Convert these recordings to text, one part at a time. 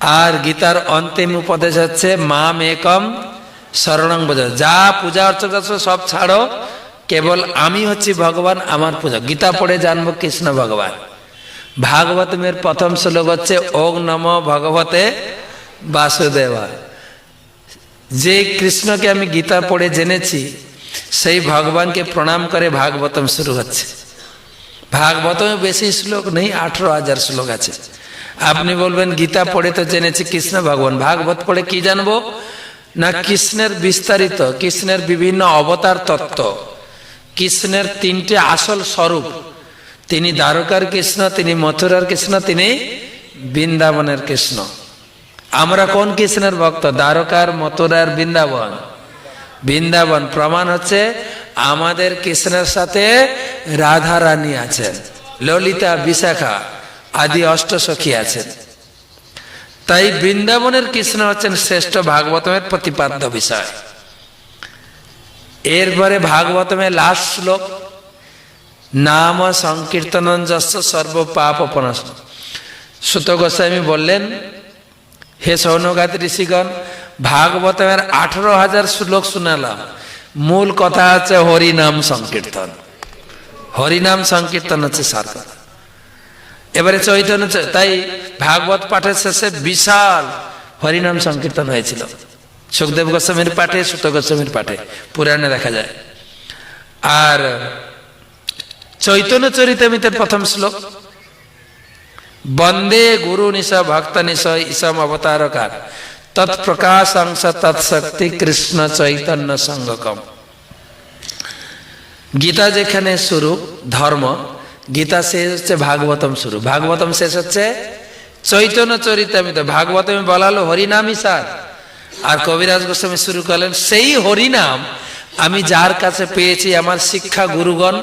আর গীতার অন্তিম উপদেশ হচ্ছে মাম একম শরণং বোঝ যা পূজা অর্চনা সব ছাড়ো। কেবল আমি হচ্ছি ভগবান, আমার পূজা। গীতা পড়ে জানব কৃষ্ণ ভগবান। ভাগবতমের প্রথম শ্লোক হচ্ছে, ওং নম ভগবতে বাসুদেবা যে কৃষ্ণকে আমি গীতা পড়ে জেনেছি, সেই ভগবানকে প্রণাম করে ভাগবতম শুরু হচ্ছে। ভাগবতমে বেশি শ্লোক নেই, আঠেরো হাজার শ্লোক আছে। আপনি বলবেন, গীতা পড়ে তো জেনেছি, কৃষ্ণ ভগবান। ভাগবত পড়ে কি জানব? না, কৃষ্ণের বিস্তারিত, কৃষ্ণের বিভিন্ন অবতার তত্ত্ব। কৃষ্ণের তিনটে আসল স্বরূপ। তিনি দ্বারকার কৃষ্ণ, তিনি মথুরার কৃষ্ণ, তিনি বৃন্দাবনের কৃষ্ণ। আমরা কোন কৃষ্ণের ভক্ত? দ্বারকার, মথুরার বৃন্দাবন। বৃন্দাবন প্রমাণ হচ্ছে আমাদের কৃষ্ণের সাথে রাধা রানী আছেন, ললিতা বিশাখা। আদি অষ্টসখী আছেন। তাই বৃন্দাবনের কৃষ্ণ হচ্ছেন শ্রেষ্ঠ ভাগবতমের প্রতিপাদ্য বিষয়। এরপরে ভাগবতমের লাস্ট শ্লোক, নাম সংকীর্তন সর্ব পাপ পনস সুত গোস্বামী বললেন, হে সৌনগাত ঋষিগণ, ভাগবতমের আঠারো হাজার শ্লোক শুনালাম। মূল কথা হচ্ছে হরিনাম সংকীর্তন। হরিনাম সংকীর্তন হচ্ছে সার কথা। এবারে চৈতন্য তাই ভাগবত পাঠের শেষে বিশাল হরিনাম সংকীর্তন হয়েছিল। সুখদেব গোস্বামীর পাঠে, সুত গোস্বামীর পাঠে, পুরাণে দেখা যায়। আর চৈতন্য চরিতামিতের প্রথম শ্লোক, বন্দে গুরু নিশ, ভক্ত নিশ, ইসম অবতারকার। তৎপ্রকাশ অংশ তৎশক্তি কৃষ্ণ চৈতন্য সঙ্গকম। গীতা যেখানে শুরু ধর্ম গীতা শেষ হচ্ছে, ভাগবতম শুরু। ভাগবতম শেষ হচ্ছে, চৈতন্য চরিতামিত। ভাগবতমে বলা হলো হরিনামই সার আর কবিরাজ গোস্বামী শুরু করলেন, সেই হরিনাম আমি যার কাছে পেয়েছি, আমার শিক্ষা গুরুগণ,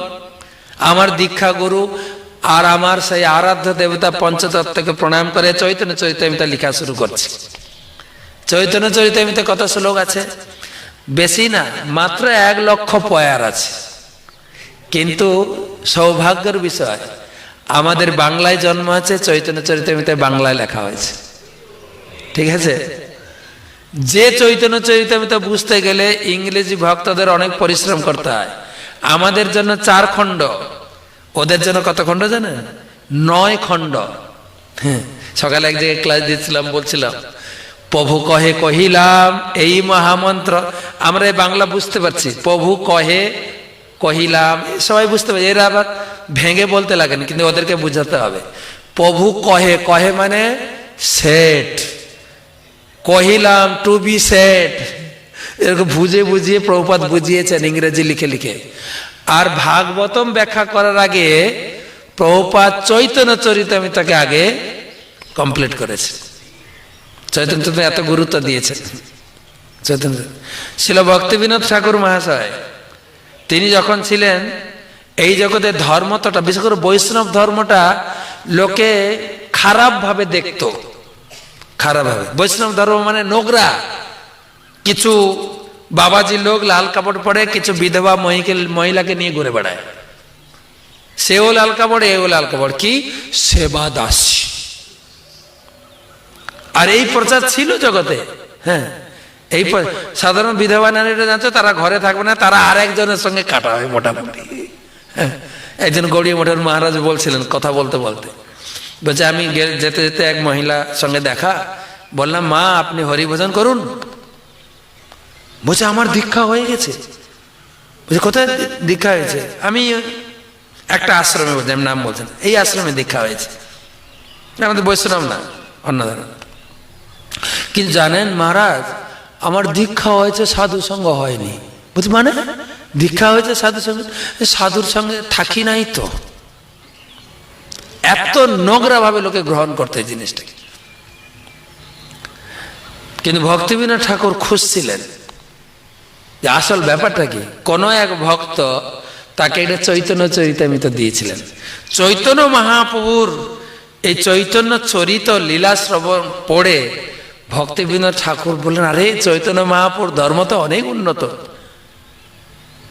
আমার দীক্ষা গুরু আর আমার সেই আরাধ্য দেবতা পঞ্চতত্ত্বকে প্রণাম করে চৈতন্য চরিতামিতা লেখা শুরু করছি। চৈতন্য চরিতামিতে কত শ্লোক আছে? বেশি না, মাত্র এক লক্ষ পয়ার আছে। কিন্তু সৌভাগ্যের বিষয়, আমাদের বাংলায় জন্ম আছে, চৈতন্য চরিতামিতে বাংলায় লেখা হয়েছে। ঠিক আছে? যে চৈতন্য চরিতামিত বুঝতে গেলে ইংরেজি ভক্তদের অনেক পরিশ্রম করতে হয়। আমাদের জন্য চার খণ্ড। ওদের জন্য কত খণ্ড জানেন? নয় খণ্ড। হ্যাঁ সকালে এক জায়গায় ক্লাস দিচ্ছিলাম, বলছিলাম, প্রভু কহে কহিলাম, এই মহামন্ত্র, আমরা এই বাংলা বুঝতে পারছি। প্রভু কহে কহিলাম সবাই বুঝতে পারছি এরা আবার ভেঙে বলতে লাগেন, কিন্তু ওদেরকে বুঝাতে হবে। প্রভু কহে কহে মানে সেট। কহিলাম টু বি সেট এরকম বুঝে বুঝিয়ে প্রভুপাত বুঝিয়েছেন ইংরেজি লিখে লিখে। আর ভাগবতম ব্যাখ্যা করার আগে প্রভুপাত চৈতন্য চরিতামিতাকে আগে কমপ্লিট করেছে। চৈতন্য এত গুরুত্ব দিয়েছেন। চৈতন্য ছিল ভক্তিবিনোদ ঠাকুর মহাশয় তিনি যখন ছিলেন, এই জগতের ধর্মটা বিশেষ করে বৈষ্ণব ধর্মটা লোকে খারাপভাবে দেখতো। খারাপভাবে। বৈষ্ণব ধর্ম মানে নোংরা। কিছু বাবাজি লোক লাল কাপড় পরে কিছু বিধবা মহিকে, মহিলাকে নিয়ে ঘুরে বেড়ায়। সেও লাল কাপড়, এও লাল কাপড়। কি? সেবা দাস। আর এই প্রচার ছিল জগতে। হ্যাঁ। এই সাধারণ বিধবা নারীরা জানছো তারা ঘরে থাকবে না তারা আর একজনের সঙ্গে কাটা হয় মোটামুটি। হ্যাঁ, একজন গড়িয়া মঠের মহারাজ বলছিলেন কথা বলতে বলতে। বলছে আমি যেতে যেতে এক মহিলা সঙ্গে দেখা বললাম মা আপনি হরিভোজন করুন। বলছে আমার দীক্ষা হয়ে গেছে। বলছে কোথায় দীক্ষা হয়েছে? আমি একটা আশ্রমে বলছি আমি নাম বলছেন এই আশ্রমে দীক্ষা হয়েছে। আমাদের বৈষ্ণব না অন্য কিন্তু জানেন মহারাজ আমার দীক্ষা হয়েছে সাধু সঙ্গ হয়নি। বুঝি মানে? দীক্ষা হয়েছে সাধু সঙ্গে। সাধুর সঙ্গে থাকি নাই তো। এত নোংরা ভাবে লোকে গ্রহণ করতে জিনিসটাকে। কিন্তু ভক্তিবিনোদ ঠাকুর খুঁজছিলেন। যে আসল ব্যাপারটা কি? কোন এক ভক্ত তাকে এটা চৈতন্য চরিতামিত দিয়েছিলেন। চৈতন্য মহাপ্রভুর এই চৈতন্য চরিত লীলা শ্রবণ পড়ে ভক্তিবিনোদ ঠাকুর বললেন, আরে চৈতন্য মহাপুর ধর্ম তো অনেক উন্নত।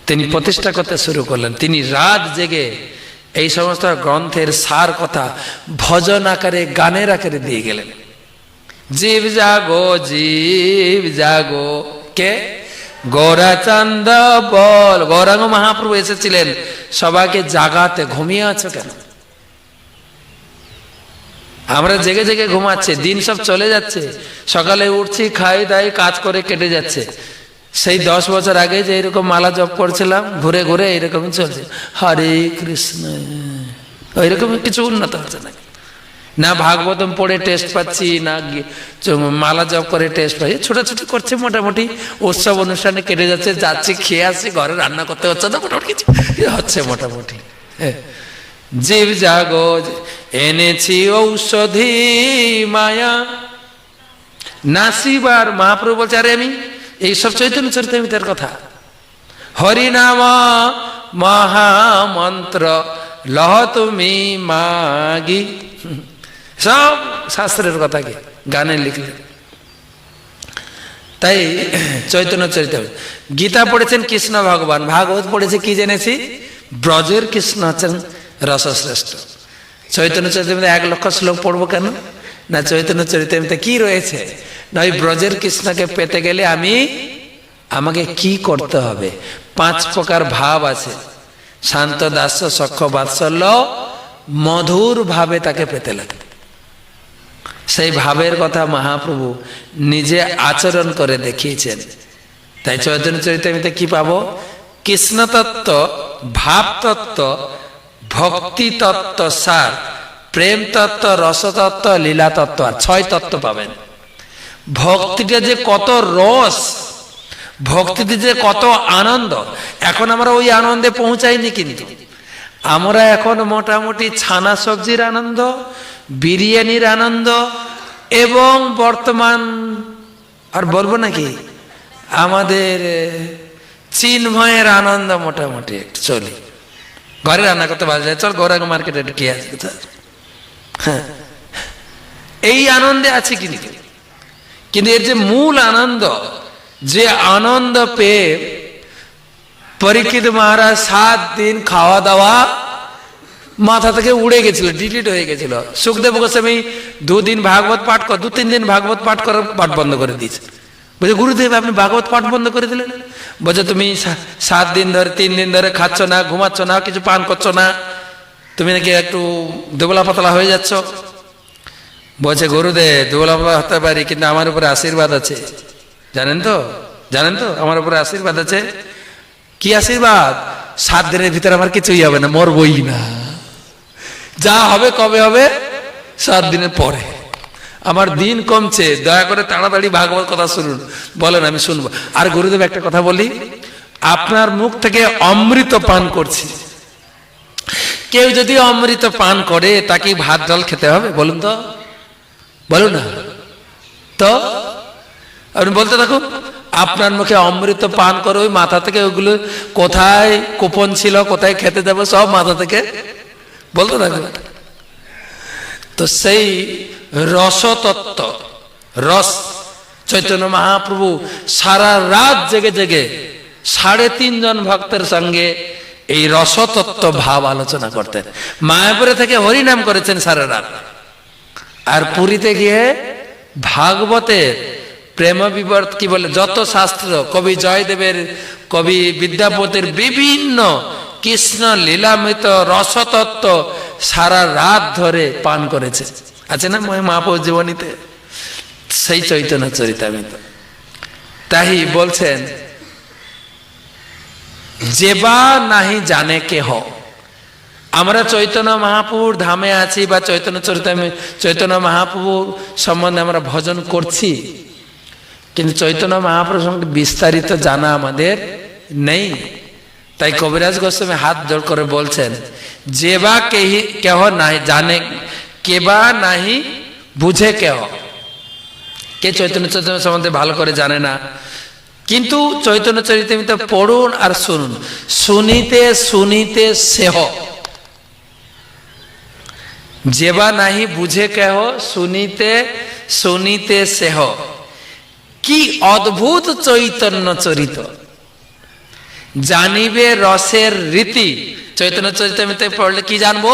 তিনি প্রতিষ্ঠা করতে শুরু করলেন। তিনি রাত জেগে এই সমস্ত গ্রন্থের সার কথা ভজন আকারে, গানের আকারে দিয়ে গেলেন। জীব জাগো জীব জাগো। কে? গৌরাচন্দ বল। গৌরাঙ্গ মহাপ্রভু এসেছিলেন। সবাইকে জাগাতে ঘুমিয়ে আছো কেন? আমরা জেগে জেগে ঘুমাচ্ছে, দিন সব চলে যাচ্ছে। সকালে উঠছি, খাই দাই, কাজ করে কেটে যাচ্ছে। সেই দশ বছর আগে যে এরকম মালা জপ করছিলাম, ঘুরে ঘুরে এরকমই চলছে। হরে কৃষ্ণ। ওইরকম কিছু উন্নত হচ্ছে না না ভাগবতম পড়ে টেস্ট পাচ্ছি, না মালা জপ করে টেস্ট পাচ্ছি ছোটাছুটি করছে, মোটামুটি উৎসব অনুষ্ঠানে কেটে যাচ্ছে, যাচ্ছি, খেয়ে আসছি, ঘরে রান্না করতে হচ্ছে না, মোটামুটি কিছু। হচ্ছে মোটামুটি। হ্যাঁ। জীব জাগো, এনেছি ঔষধি মায়া। নাসিবার মহাপ্রভু বলছে, আরে আমি এইসব চৈতন্য চরিতামিতার কথা। হরিনাম মহামন্ত্র, লহ তুমি মাগি। সব শাস্ত্রের কথা কি? গানে লিখলে। তাই চৈতন্য চরিত গীতা পড়েছেন কৃষ্ণ ভগবান। ভাগবত পড়েছে কি জেনেছি? ব্রজের কৃষ্ণ রসশ্রেষ্ঠ চৈতন্য চরিতামিতে এক লক্ষ শ্লোক পড়ব কেন? না, চৈতন্য চরিতামিতে কি রয়েছে? না, ওই ব্রজের কৃষ্ণকে পেতে গেলে আমি, আমাকে কি করতে হবে? পাঁচ প্রকার ভাব আছে। শান্ত, দাস্য, সক্ষ, বাৎসল্য, মধুর ভাবে তাকে পেতে লাগে। সেই ভাবের কথা মহাপ্রভু নিজে আচরণ করে দেখিয়েছেন। তাই চৈতন্য চরিতামিতে কি পাবো? কৃষ্ণ তত্ত্ব ভাব তত্ত্ব ভক্তি তত্ত্ব সার প্রেম তত্ত্ব রসতত্ত্ব লীলা তত্ত্ব আর ছয় তত্ত্ব পাবেন। ভক্তিটা যে কত রস, ভক্তিতে যে কত আনন্দ, এখন আমরা ওই আনন্দে পৌঁছাইনি কিন্তু। আমরা এখন মোটামুটি ছানা সবজির আনন্দ, বিরিয়ানির আনন্দ, এবং বর্তমান, আর বলব নাকি, আমাদের চিন্ময়ের আনন্দ মোটামুটি চলি। ঘরে রান্না করতে পারা যায় চল গৌরাঙ্গ মার্কেটে একটু আসবে হ্যাঁ। এই আনন্দে আছে কিন্তু কিন্তু এর যে মূল আনন্দ, যে আনন্দ পেয়ে পরীক্ষিত মহারাজ সাত দিন খাওয়া দাওয়া মাথা থেকে উড়ে গেছিল ডিলিট হয়ে গেছিল। সুখদেব গোস্বামী দুদিন ভাগবত পাঠ কর দু তিন দিন ভাগবত পাঠ করার পাঠ বন্ধ করে দিয়েছে। বলছে, গুরুদেব, আপনি ভাগবত পাঠ বন্ধ করে দিলেন। বলছে, তুমি সাত দিন ধরে, তিন দিন ধরে খাচ্ছ না, ঘুমাচ্ছ না, কিছু পান করছ না। তুমি নাকি একটু দুবলা পাতলা হয়ে যাচ্ছ। বলছে, গুরুদেব, দুবলা পাতলা হতে পারি, কিন্তু আমার উপরে আশীর্বাদ আছে। জানেন তো? জানেন তো? আমার উপরে আশীর্বাদ আছে। কি আশীর্বাদ? সাত দিনের ভিতরে আমার কিছুই হবে না, মরবই না। যা হবে, কবে হবে? সাত দিনের পরে। আমার দিন কমছে, দয়া করে তাড়াতাড়ি ভাগবত কথা শুনুন। বলেন, আমি শুনব। আর গুরুদেব একটা কথা বলি, আপনার মুখ থেকে অমৃত পান করছি। কেউ যদি অমৃত পান করে তাকে ভাত, ডাল খেতে হবে, বলুন তো। বলুন না। তো? আপনি বলতে থাকুন, আপনার মুখে অমৃত পান করে ওই মাথা থেকে ওগুলো কোথায়, কোপন ছিল, কোথায় খেতে দেবো, সব মাথা থেকে? বলতে থাকুন। তো সেই রসতত্ত্ব, রস চৈতন্য মহাপ্রভু সারা রাত জেগে জেগে সাড়ে তিনজন ভক্তের সঙ্গে এই রসতত্ত্ব ভাব আলোচনা করতেন। মায়াপুরে থেকে হরিনাম করেছেন সারা রাত। আর পুরীতে গিয়ে ভাগবতের প্রেম বিবর্ত কি বলে, যত শাস্ত্র, কবি জয়দেবের, কবি বিদ্যাপতির বিভিন্ন কৃষ্ণ লীলামৃত রসতত্ত্ব সারা রাত ধরে পান করেছে। আছে না মহাপুর জীবনীতে? সেই চৈতন্য চরিতামিত। তাই বলছেন যেবা নাহি জানে কেহ আমরা চৈতন্য মহাপুর ধামে আছি বা চৈতন্য চরিতামে চৈতন্য মহাপ্রভুর সম্বন্ধে আমরা ভজন করছি। কিন্তু চৈতন্য মহাপুর সম্বন্ধে বিস্তারিত জানা আমাদের নেই। তাই কবিরাজ গোস্বামী হাত জোড় করে বলছেন, যে বা কেহি, কেহ নাই জানে কে বা নাহি, বুঝে কেহ। কে চৈতন্য চৈতন্য সম্বন্ধে ভালো করে জানে না। কিন্তু চৈতন্য চরিতামিত পড়ুন আর শুনুন। শুনিতে শুনিতে সেহ। যেবা নাহি, বুঝে কেহ, শুনিতে শুনিতে সেহ। কি অদ্ভুত চৈতন্য চরিত জানিবে রসের রীতি। চৈতন্য চরিতামিতে পড়লে কি জানব?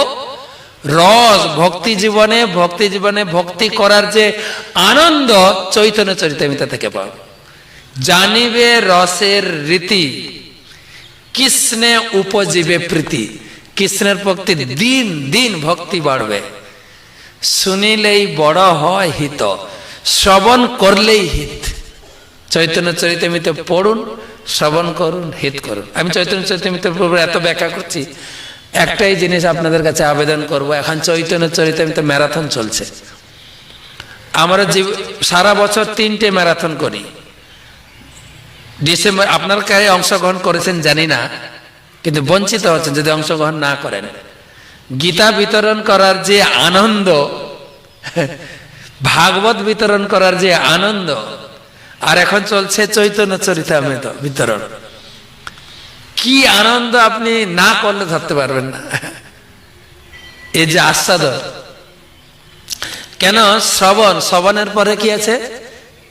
রস ভক্তি জীবনে ভক্তি জীবনে ভক্তি করার যে আনন্দ চৈতন্য চরিতামিতা থেকে পাও। জানিবে রসের রীতি। কৃষ্ণে উপজীবে প্রীতি। কৃষ্ণের ভক্তি দিন দিন ভক্তি বাড়বে। শুনিলেই বড় হয় হিত। শ্রবণ করলেই হিত। চৈতন্য চরিতামিতে পড়ুন। শ্রবণ করুন, হিত করুন। আমি চৈতন্য চরিতামিতে এত ব্যাখ্যা করছি, একটাই জিনিস আপনাদের কাছে আবেদন করব, এখন চৈতন্য চরিতামিতে ম্যারাথন চলছে। আমরা জীব- সারা বছর তিনটে ম্যারাথন করি। ডিসেম্বর, আপনার কাছে অংশগ্রহণ করেছেন, জানি না, কিন্তু বঞ্চিত হচ্ছেন যদি অংশগ্রহণ না করেন। গীতা বিতরণ করার যে আনন্দ, ভাগবত বিতরণ করার যে আনন্দ আর এখন চলছে চৈতন্য চরিতামৃত বিতরণ। কি আনন্দ আপনি না করলে ধরতে পারবেন না। এই যে আস্বাদন। কেন? শ্রবণ। শ্রবণের পরে কি আছে?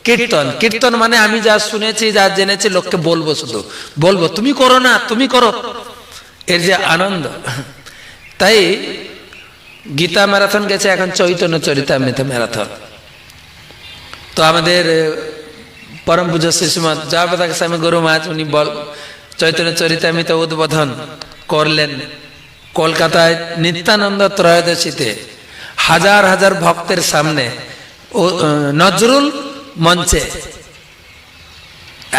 কীর্তন। কীর্তন মানে আমি যা শুনেছি, যা জেনেছি, লোককে বলব শুধু। বলব, তুমি করো না, তুমি করো। এর যে আনন্দ। তাই গীতা ম্যারাথন গেছে এখন চৈতন্য চরিতামৃত ম্যারাথন। তো আমাদের পরম পূজ্য শিশুমত জয়পতাকা স্বামী গুরু মহাজ উনি বল, চৈতন্য চরিতামৃত উদ্বোধন করলেন। কলকাতায় নিত্যানন্দ ত্রয়োদশীতে হাজার হাজার ভক্তের সামনে নজরুল মঞ্চে।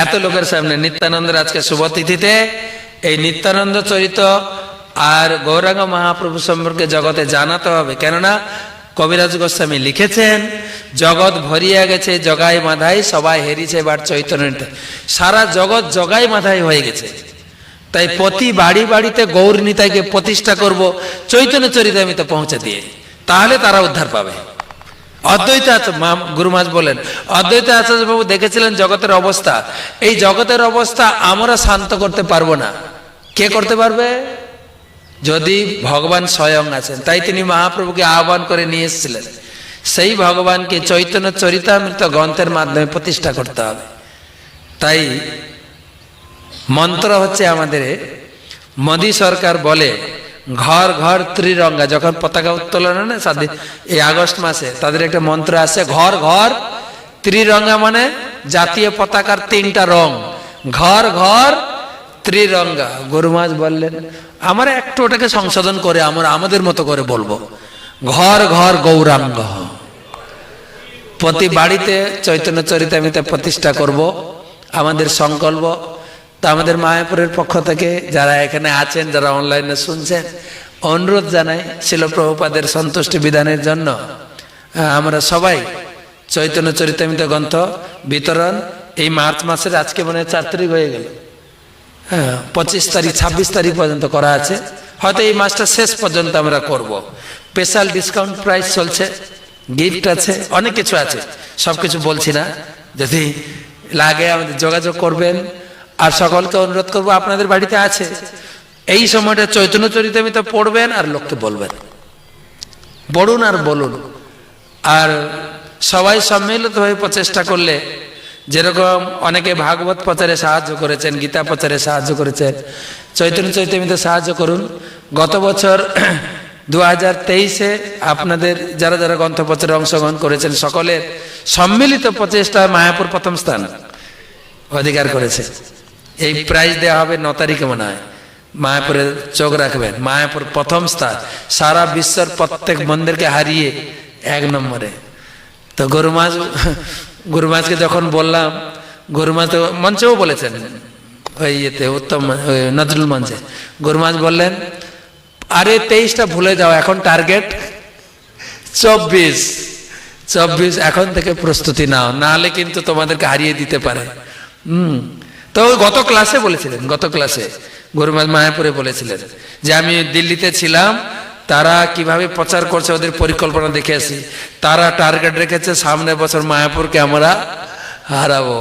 এত লোকের সামনে নিত্যানন্দের আজকে শুভতিথিতে এই নিত্যানন্দ চরিত আর গৌরাঙ্গ মহাপ্রভু সম্পর্কে জগতে জানাতে হবে। কেননা কবিরাজ গোস্বামী লিখেছেন জগৎ ভরিয়া গেছে, জগাই মাধাই, সবাই হেরিছে এবার চৈতন্যটা সারা জগৎ জগাই মাধাই হয়ে গেছে। তাই প্রতি বাড়ি বাড়িতে গৌর নিতাইকে প্রতিষ্ঠা করব, চৈতন্য চরিতামিতে পৌঁছে দিয়ে তাহলে তারা উদ্ধার পাবে। অদ্বৈত মা- গুরুমাজ বলেন অদ্বৈত আচার্য বাবু দেখেছিলেন জগতের অবস্থা? এই জগতের অবস্থা আমরা শান্ত করতে পারব না। কে করতে পারবে? যদি ভগবান স্বয়ং আছেন। তাই তিনি মহাপ্রভুকে আহ্বান করে নিয়ে এসেছিলেন। সেই ভগবানকে চৈতন্য চরিতামৃত গ্রন্থের মাধ্যমে প্রতিষ্ঠা করতে হবে। তাই মন্ত্র হচ্ছে আমাদের, মোদী সরকার বলে, ঘর ঘর ত্রিরঙ্গা, যখন পতাকা উত্তোলন না এই আগস্ট মাসে তাদের একটা মন্ত্র আছে, ঘর ঘর ত্রিরঙ্গা মানে জাতীয় পতাকার তিনটা রং। ঘর ঘর ত্রিরঙ্গা। গরুমাজ বললেন, আমরা একটু ওটাকে সংশোধন করে, আমরা আমাদের মতো করে বলব। ঘর ঘর গৌরাঙ্গ। প্রতি বাড়িতে চৈতন্য চরিতামিতে প্রতিষ্ঠা করব। আমাদের সংকল্প, তো আমাদের মায়াপুরের পক্ষ থেকে যারা এখানে আছেন, যারা অনলাইনে শুনছেন, অনুরোধ জানাই শিল প্রভুপাদের সন্তুষ্টি বিধানের জন্য আমরা সবাই চৈতন্য চরিতামিত গ্রন্থ বিতরণ, এই মার্চ মাসের আজকে মনে হয় চার তারিখ হয়ে গেল। হ্যাঁ পঁচিশ তারিখ, ছাব্বিশ তারিখ পর্যন্ত করা আছে। হয়তো এই মাসটা শেষ পর্যন্ত আমরা করব। স্পেশাল ডিসকাউন্ট প্রাইস চলছে। গিফট আছে, অনেক কিছু আছে। সব কিছু বলছি না। যদি লাগে আমাদের যোগাযোগ করবেন। আর সকলকে অনুরোধ করব, আপনাদের বাড়িতে আছে। এই সময়টা চৈতন্য চরিতামিত পড়বেন আর লোককে বলবেন। বলুন আর বলুন। আর সবাই সম্মিলিত হয়ে প্রচেষ্টা করলে, যেরকম অনেকে ভাগবত প্রচারে সাহায্য করেছেন, গীতা প্রচারে সাহায্য করেছেন, চৈতন্য চৈতন্যতে সাহায্য করুন। গত বছর দু হাজার তেইশে আপনাদের যারা যারা গ্রন্থ প্রচারে অংশগ্রহণ করেছেন সকলের সম্মিলিত প্রচেষ্টায় মায়াপুর প্রথম স্থান অধিকার করেছে। এই প্রাইজ দেওয়া হবে ন তারিখে মনে হয়। মায়াপুরের চোখ রাখবেন। মায়াপুর প্রথম স্থান। সারা বিশ্বের প্রত্যেক মন্দিরকে হারিয়ে এক নম্বরে। তো গরুমাজ গরুমাজকে যখন বললাম গরুমাজ তো মঞ্চেও বলেছেন, ওই ইয়েতে উত্তম নজরুল মঞ্চে। গরুমাজ বললেন আরে তেইশটা ভুলে যাও, এখন টার্গেট চব্বিশ। চব্বিশ এখন থেকে প্রস্তুতি নাও, নাহলে কিন্তু তোমাদেরকে হারিয়ে দিতে পারে। হুম। তো গত ক্লাসে বলেছিলেন, গত ক্লাসে গরুমাজ মায়াপুরে বলেছিলেন যে আমি দিল্লিতে ছিলাম, তারা কীভাবে প্রচার করছে ওদের পরিকল্পনা দেখে আসি। তারা টার্গেট রেখেছে, সামনের বছর মায়াপুরকে আমরা হারাবো।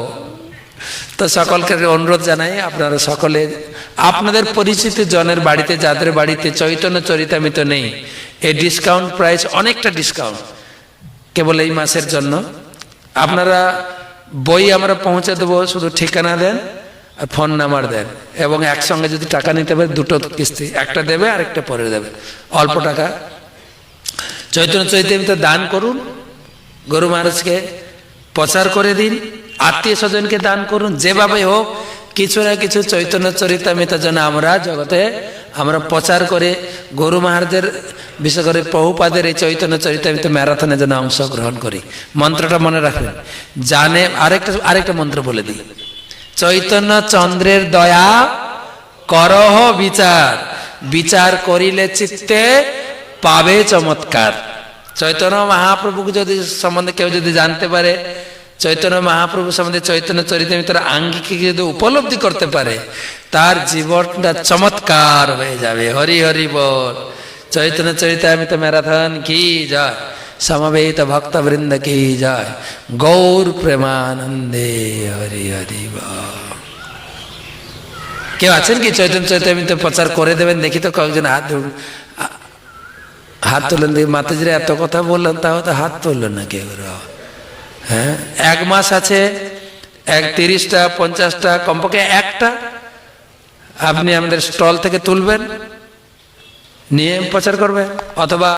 তো সকলকে অনুরোধ জানাই, আপনারা সকলে, আপনাদের পরিচিত জনের বাড়িতে, যাদের বাড়িতে চৈতন্য চরিতামিত নেই, এই ডিসকাউন্ট প্রাইস অনেকটা ডিসকাউন্ট কেবল এই মাসের জন্য। আপনারা বই আমরা পৌঁছে দেবো, শুধু ঠিকানা দেন আর ফোন নাম্বার দেন। এবং একসঙ্গে যদি টাকা নিতে পারে, দুটো কিস্তি, একটা দেবে আর একটা পরে দেবে। অল্প টাকা। চৈতন্য চৈতন্য দান করুন। গরু মহারাজকে প্রচার করে দিন। আত্মীয় স্বজনকে দান করুন, যেভাবে হোক, কিছু না কিছু চৈতন্য চরিতামিত যেন আমরা জগতে আমরা প্রচার করে, গরু মহারাজের, বিশেষ করে বহুপাদের এই চৈতন্য চরিতামিত ম্যারাথনে যেন অংশগ্রহণ করি। মন্ত্রটা মনে রাখবেন। জানে, আরেকটা আরেকটা মন্ত্র বলে দিই। চৈতন্য চন্দ্রের দয়া করহ বিচার। বিচার করিলে চিত্তে পাবে চমৎকার। চৈতন্য মহাপ্রভুকে যদি সম্বন্ধে কেউ যদি জানতে পারে চৈতন্য মহাপ্রভু সম্বন্ধে চৈতন্য চরিতামিতর আঙ্গিকে যদি উপলব্ধি করতে পারে, তার জীবনটা চমৎকার হয়ে যাবে। হরি হরি বল। চৈতন্য চরিতামিত ম্যারাথন, কি যায় সমবেত ভক্তবৃন্দ, কি যায় গৌর প্রেমানন্দে, হরি হরি বল। কেউ আছেন কি চৈতন্য চৈতন্য প্রচার করে দেবেন, দেখি তো কয়েকজন হাত। হাত তোলেন, দেখি মাতাজিরা এত কথা বললেন, তাও তো হাত তুললো না কেউ। হ্যাঁ? এক মাস আছে, এক তিরিশটা, পঞ্চাশটা, কমপক্ষে একটা। আপনি আমাদের স্টল থেকে তুলবেন, নিয়ে প্রচার করবে অথবা